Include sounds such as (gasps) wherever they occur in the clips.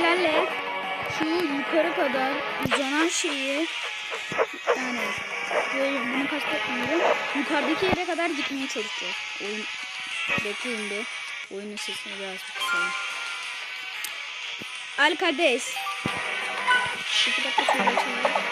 ilerle. Şu yukarı kadar uzanan şeyi yani böyle bunu kastetmiyorum. Yukarıdaki yere kadar gitmeye çalışacağız. Oyun bekleyin bir. Oyunun sesini biraz kısalım. Al kardeş. İki dakika sonra açalım.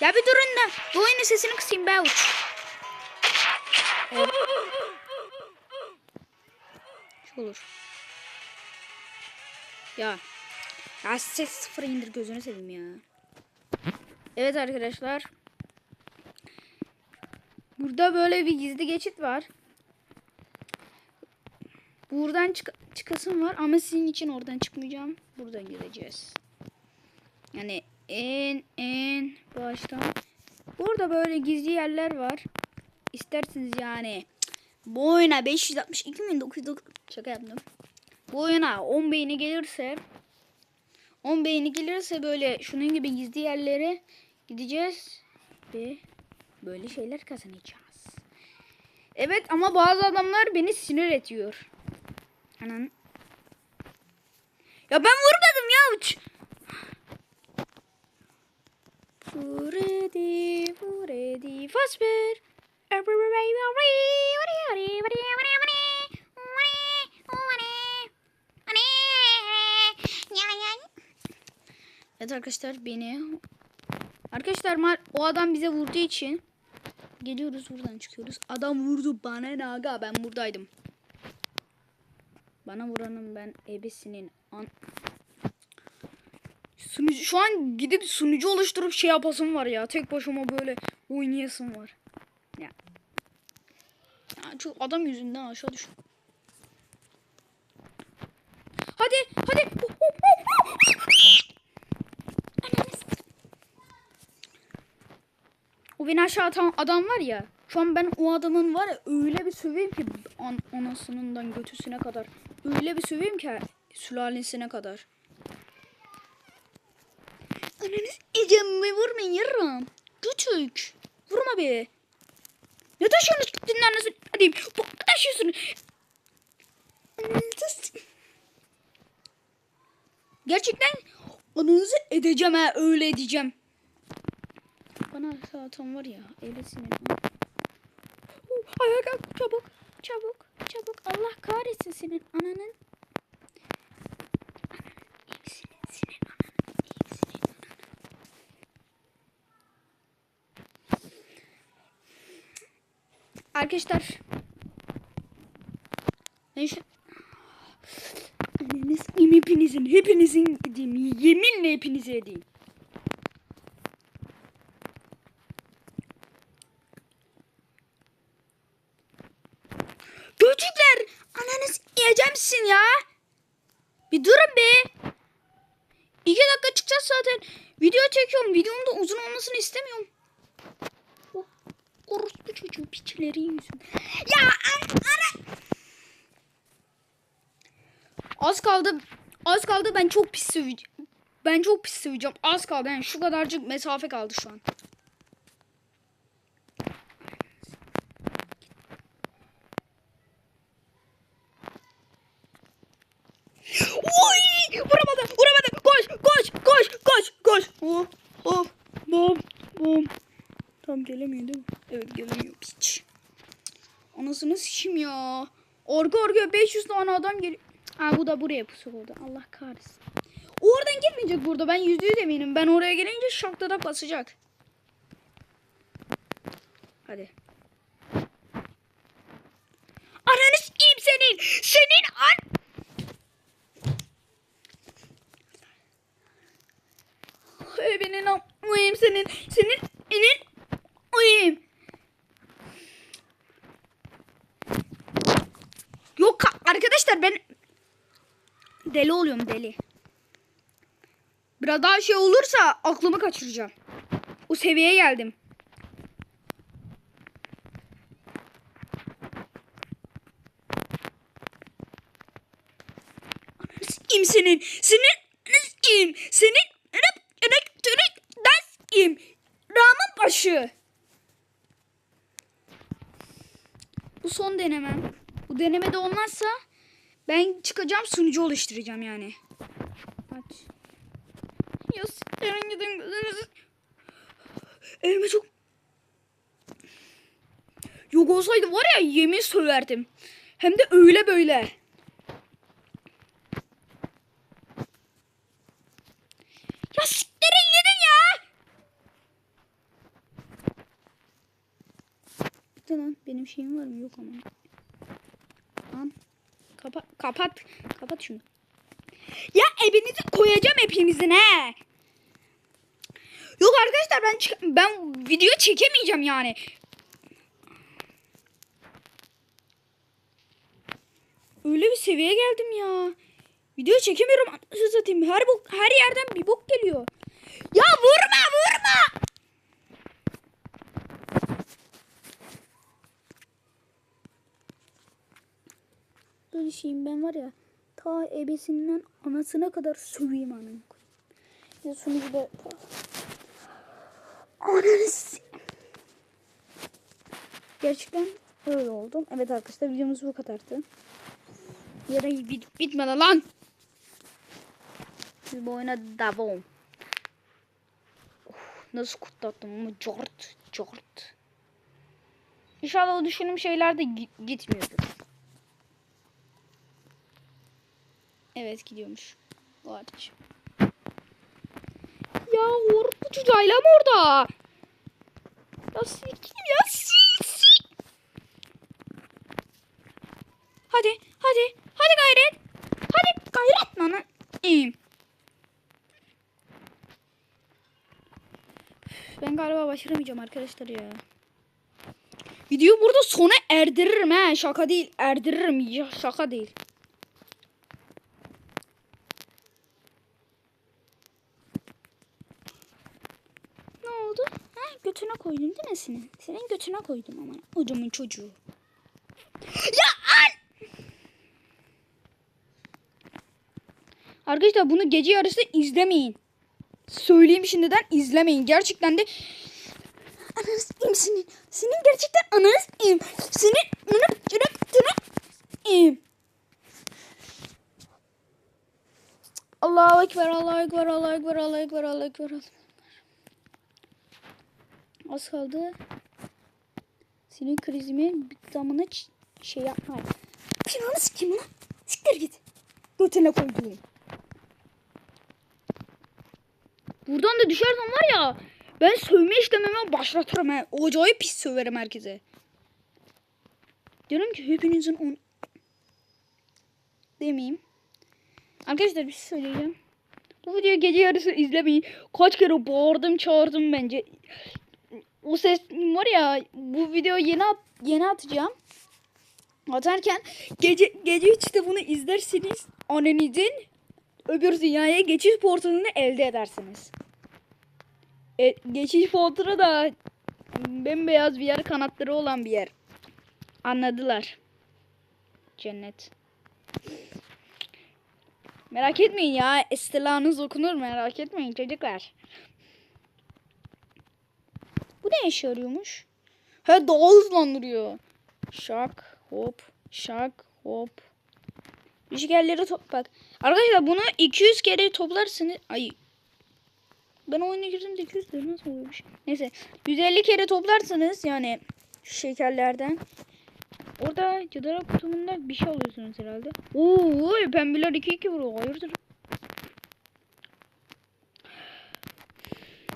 Ya bir durun da bu oyunun sesini kısayım ben uç. Evet. Olur. Ya. Ya ses sıfır indir gözünü seveyim ya. Evet arkadaşlar. Burada böyle bir gizli geçit var. Buradan çık çıkasım var ama sizin için oradan çıkmayacağım. Buradan gireceğiz. Yani en en baştan. Burada böyle gizli yerler var. İsterseniz yani bu oyuna 562.909 şaka yaptım. Bu oyuna 10 beğeni gelirse 10 beğeni gelirse böyle şunun gibi gizli yerlere gideceğiz ve böyle şeyler kazanacağız. Evet ama bazı adamlar beni sinir ediyor. Anan. Ya ben vurmadım ya uç. Freddy, Freddy Fazbear. Evet arkadaşlar beni Arkadaşlar o adam bize vurduğu için geliyoruz buradan çıkıyoruz. Adam vurdu bana ne aga ben buradaydım. Bana vuranın ben ebesinin an Sunucu, şu an gidip sunucu oluşturup şey yapasım var ya. Tek başıma böyle oynayasım var. Şu adam yüzünden aşağı düş. Hadi hadi. O beni aşağı atan adam var ya. Şu an ben o adamın var ya öyle bir söveyim ki an, anasından götüsüne kadar. Öyle bir söveyim ki sülalesine kadar. Ananı ecemi vurmayın yarım. Küçük. Vurma be. Ne taşıyorsunuz gittin nasıl? Hadi bu ne taşıyorsun? Ananızı Gerçekten ananızı edeceğim ha öyle edeceğim. Bana zaten var ya eylesine. Ayağa kalk çabuk çabuk çabuk Allah kahretsin senin ananın. Senin, senin ananın, senin ananın. Arkadaşlar. Ben şu... Anneniz hepinizin, hepinizin edeyim. Yeminle hepinize edeyim. Çocuklar, ananız yiyeceğimsin ya. Bir durun be. İki dakika çıkacağız zaten. Video çekiyorum. Videomun da uzun olmasını istemiyorum. Orospu çocuğu piçleri yüzün. Ya a- ana. Az kaldı. Az kaldı ben çok pis söveceğim. Ben çok pis söveceğim. Az kaldı yani şu kadarcık mesafe kaldı şu an. Oy! Vuramadı, vuramadı. Koş, koş, koş, koş, koş. Hop, hop, bom, bom. Tam gelemiyor değil mi? Evet gelemiyor piç. Anasını sikeyim ya. Orga orga 500 tane adam geliyor. Ha bu da buraya pusu oldu. Allah kahretsin. Oradan gelmeyecek burada. Ben yüzde yüz eminim. Ben oraya gelince şaktada basacak. Hadi. Ananı sikeyim senin. Senin an... Evinin uyuyayım senin. Senin inin uyuyayım. Yok ka- arkadaşlar ben deli oluyorum deli. Biraz daha şey olursa aklımı kaçıracağım. O seviyeye geldim. Kim senin? Senin kim? Senin rıp rıp rıp das kim? Ramın başı. Bu son denemem. Bu denemede olmazsa Ben çıkacağım sunucu oluşturacağım yani. Aç. Ya siktirin gidin gözünüzü. Elime çok... Yok olsaydı var ya yemin söverdim. Hem de öyle böyle. Ya siktirin gidin ya. Lan. Benim şeyim var mı? Yok ama. Lan. Kapat, kapat, kapat şunu. Ya evinizi koyacağım hepinizin he. Yok arkadaşlar ben ben video çekemeyeceğim yani. Öyle bir seviyeye geldim ya. Video çekemiyorum anasını satayım. Her bok, her yerden bir bok geliyor. Ya vurma vurma. Böyle şeyim ben var ya ta ebesinden anasına kadar söveyim anamı. Ya sonucu da ta... Ananı s- Gerçekten öyle oldum. Evet arkadaşlar videomuz bu kadardı. Yarın bit bitmedi lan. Biz bu oyuna devam. Nasıl kutlattım ama cort cort. İnşallah o düşündüğüm şeyler de gi- gitmiyordur. Evet gidiyormuş. O ateş. Ya orpu çocuğuyla mı orada? Ya silkim ya sil. Hadi hadi hadi gayret. Hadi gayret lan. İyiyim. Ben galiba başaramayacağım arkadaşlar ya. Videoyu burada sona erdiririm he. Şaka değil. Erdiririm. Ya, şaka değil. Ne oldu? Ha, götüne koydun değil mi senin? Senin götüne koydum ama. Hocamın çocuğu. Ya an! Arkadaşlar bunu gece yarısı izlemeyin. Söyleyeyim şimdiden izlemeyin. Gerçekten de Ananı s**eyim senin. Senin gerçekten ananı s**eyim. Senin ananı s**eyim. s**eyim. Allahu Ekber, Allahu Ekber, Allahu Ekber, Allahu Ekber, Allahu Ekber. Allahu Ekber. Az kaldı. Senin krizimin bir şey yapma. Planı sikeyim lan. Siktir git. Götüne koyduğum. Buradan da düşersen var ya ben sövme işlememe başlatırım he. Acayip pis söverim herkese. Diyorum ki hepinizin on... Demeyeyim. Arkadaşlar bir şey söyleyeceğim. Bu videoyu gece yarısı izlemeyin. Kaç kere bağırdım çağırdım bence. O ses var ya bu videoyu yeni at, yeni atacağım. Atarken gece gece 3'te bunu izlerseniz annenizin öbür dünyaya geçiş portalını elde edersiniz. E, geçiş portalı da bembeyaz bir yer kanatları olan bir yer. Anladılar. Cennet. Merak etmeyin ya. Estilanız okunur merak etmeyin çocuklar. Bu ne işe yarıyormuş? He daha hızlandırıyor. Şak hop şak hop. Üçgenleri top bak. Arkadaşlar bunu 200 kere toplarsınız. Ay. Ben oyuna girdim de 200 lira nasıl oluyor bir şey? Neyse. 150 kere toplarsanız yani şu şekerlerden. Orada cadara kutumunda bir şey alıyorsunuz herhalde. Oo, pembeler 2-2 vuruyor. Hayırdır?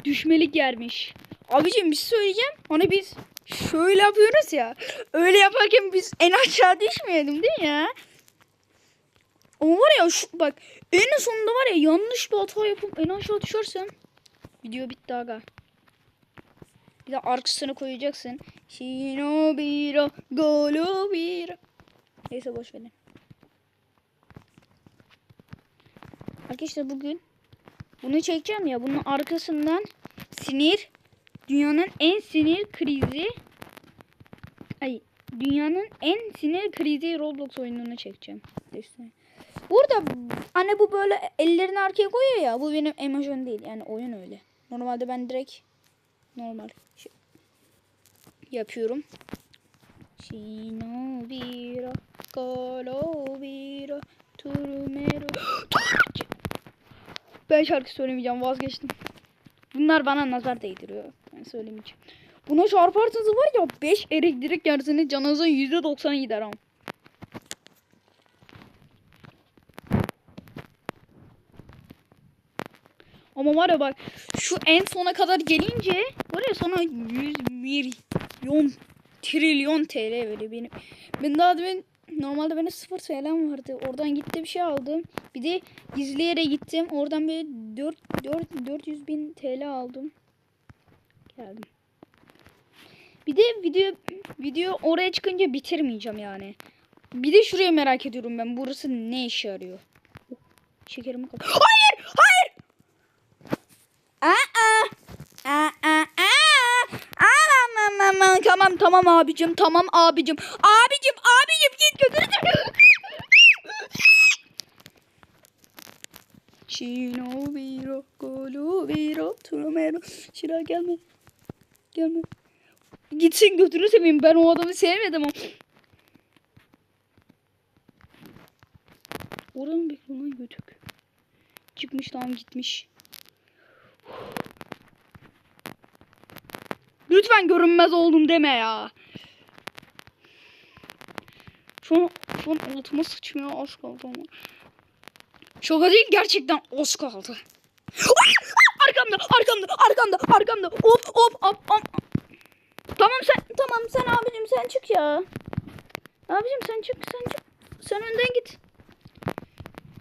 Düşmelik yermiş. Abicim bir şey söyleyeceğim. Hani biz şöyle yapıyoruz ya. Öyle yaparken biz en aşağı düşmeyelim değil mi ya? Ama var ya şu bak en sonunda var ya yanlış bir hata yapıp en aşağı düşersem video bitti aga. Bir de arkasını koyacaksın. Shinobiro golobiro. Neyse boş verin. Arkadaşlar bugün bunu çekeceğim ya. Bunun arkasından sinir dünyanın en sinir krizi ay dünyanın en sinir krizi Roblox oyununu çekeceğim. İşte. Burada anne bu böyle ellerini arkaya koyuyor ya bu benim emojon değil yani oyun öyle. Normalde ben direkt normal şey yapıyorum. Şino biro kolo biro (gasps) turmero (gasps) Ben şarkı söylemeyeceğim vazgeçtim. Bunlar bana nazar değdiriyor. Ben söylemeyeceğim. Buna çarparsanız var ya 5 elektrik yerseniz canınızın %90'ı gider ama. Ama var ya bak şu en sona kadar gelince var ya sana 100 milyon trilyon TL veriyor benim. Ben daha demin normalde benim 0 TL'm vardı. Oradan gitti bir şey aldım. Bir de gizli yere gittim. Oradan bir 4, 4, 400 bin TL aldım. Geldim. Bir de video video oraya çıkınca bitirmeyeceğim yani. Bir de şurayı merak ediyorum ben. Burası ne işe yarıyor? Şekerimi kapat. Hayır! Aa! Aa! Aa! Aa! Aman aman aman. Tamam tamam abicim. Tamam abicim. Abicim abicim git götür. Chino viro golo viro turmero. Şira gelme. Gelme. Gitsin götürü seveyim. Ben o adamı sevmedim ama. Oranın bekliyor lan götük. Çıkmış tamam gitmiş. Lütfen görünmez oldum deme ya. Şu an, şu an altıma sıçmıyor az kaldı ama. Şaka değil gerçekten az kaldı. arkamda arkamda arkamda arkamda hop hop hop hop. Tamam sen tamam sen abicim sen çık ya. Abicim sen çık sen çık. Sen önden git.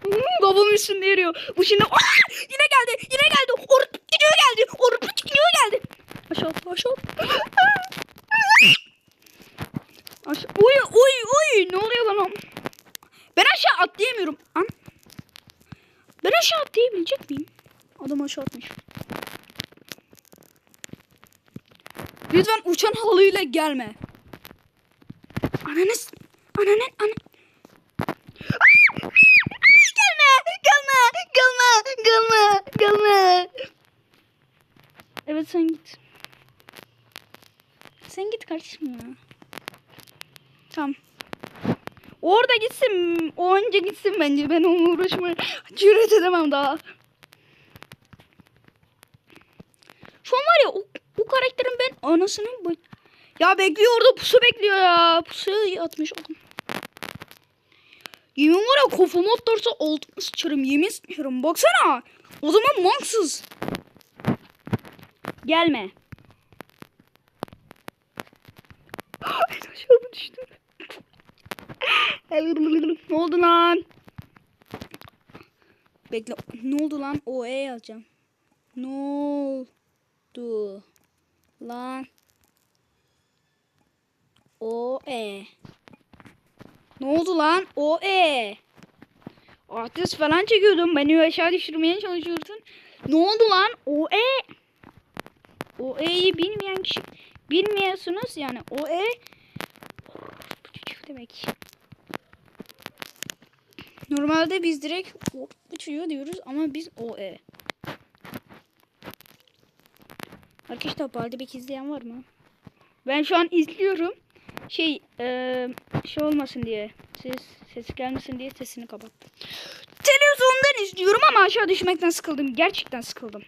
Hmm, Babam üstünde yürüyor. Bu şimdi yine geldi yine geldi. Orp gidiyor geldi. Orp gidiyor geldi. Aşağı atla, aşağı atla. Aşağı. Uy uy uy ne oluyor bana? Ben aşağı atlayamıyorum. An. Ben aşağı atlayabilecek miyim? Adam aşağı atmış. Lütfen uçan halıyla gelme. Ananız. Ananın ana. gelme, gelme, gelme, gelme, gelme. Evet sen git. Sen git kardeşim ya. Tamam. Orada gitsin. O önce gitsin bence. Ben onunla uğraşmaya cüret edemem daha. Şu an var ya o, o karakterin ben anasının bu... Ya bekliyor orada pusu bekliyor ya. Pusuya atmış oğlum. Yemin var ya kafama atlarsa altıma sıçarım. Yemin sıçarım. Baksana. O zaman manksız. Gelme. En aşağı mı düştüm? (laughs) ne oldu lan? Bekle. Ne oldu lan? O E yazacağım. Ne oldu lan? O E. Ne oldu lan? O E. Artist falan çekiyordum. Beni aşağı düşürmeye çalışıyorsun. Ne oldu lan? O E. O E'yi bilmeyen kişi bilmiyorsunuz yani o E demek. Normalde biz direkt uçuyor diyoruz ama biz o E. Arkadaşlar bir izleyen var mı? Ben şu an izliyorum. Şey eee şey olmasın diye ses ses gelmesin diye sesini kapattım. Televizyondan izliyorum ama aşağı düşmekten sıkıldım. Gerçekten sıkıldım.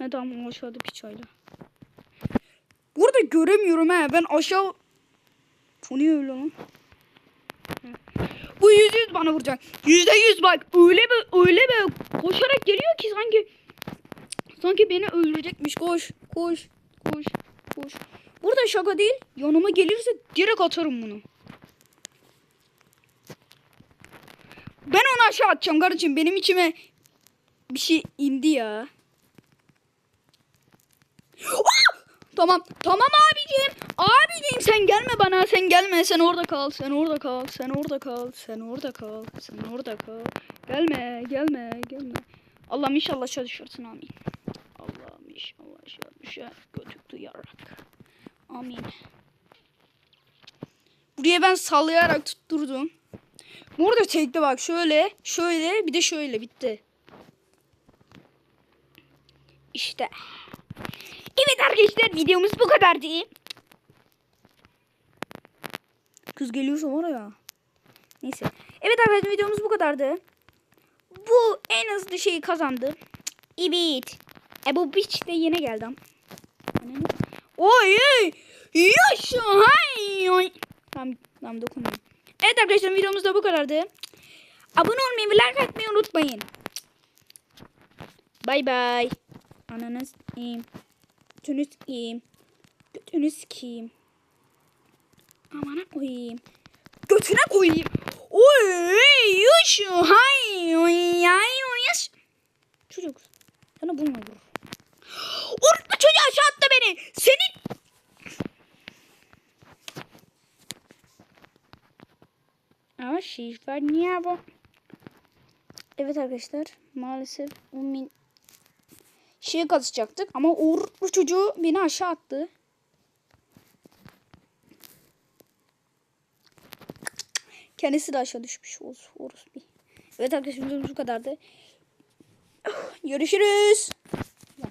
Ne tamam aşağıda piçayla. Burada göremiyorum he. Ben aşağı... Bu niye öyle lan? Bu yüz yüz bana vuracak. Yüzde yüz bak. Öyle be öyle be. Koşarak geliyor ki sanki. Sanki beni öldürecekmiş. Koş. Koş. Koş. Koş. Burada şaka değil. Yanıma gelirse direkt atarım bunu. Ben onu aşağı atacağım kardeşim. Benim içime bir şey indi ya. Ah! Tamam. Tamam abicim. Abicim sen gelme bana. Sen gelme. Sen orada kal. Sen orada kal. Sen orada kal. Sen orada kal. Sen orada kal. Gelme. Gelme. Gelme. Allah'ım inşallah düşürsün. Amin. Allah'ım inşallah aşağı düşer. Götük duyarak. Amin. Buraya ben sallayarak tutturdum. Burada tekte bak. Şöyle. Şöyle. Bir de şöyle. Bitti. İşte. Evet arkadaşlar videomuz bu kadardı. Kız geliyorsa var ya. Neyse. Evet arkadaşlar videomuz bu kadardı. bu en hızlı şeyi kazandı. Evet. E bu biç de yine geldi. Oy. Yaşa hay oy. Tamam tamam dokunmadım. Evet arkadaşlar videomuz da bu kadardı. Abone olmayı ve like atmayı unutmayın. Bay bay. Ananız iyiyim. Götünüz iyiyim. Götünüz kim? Amana koyayım. Götüne koyayım. Oy yuş hay oy ay yaş. Çocuk sana bununla vurur. Unutma çocuğu aşağı attı beni. Senin Ama şifre niye bu? Evet arkadaşlar maalesef o min şey kazacaktık ama Uğur bu çocuğu beni aşağı attı. Kendisi de aşağı düşmüş Oğuz, Oğuz bir. Evet arkadaşlar bu kadardı. Görüşürüz. Ya.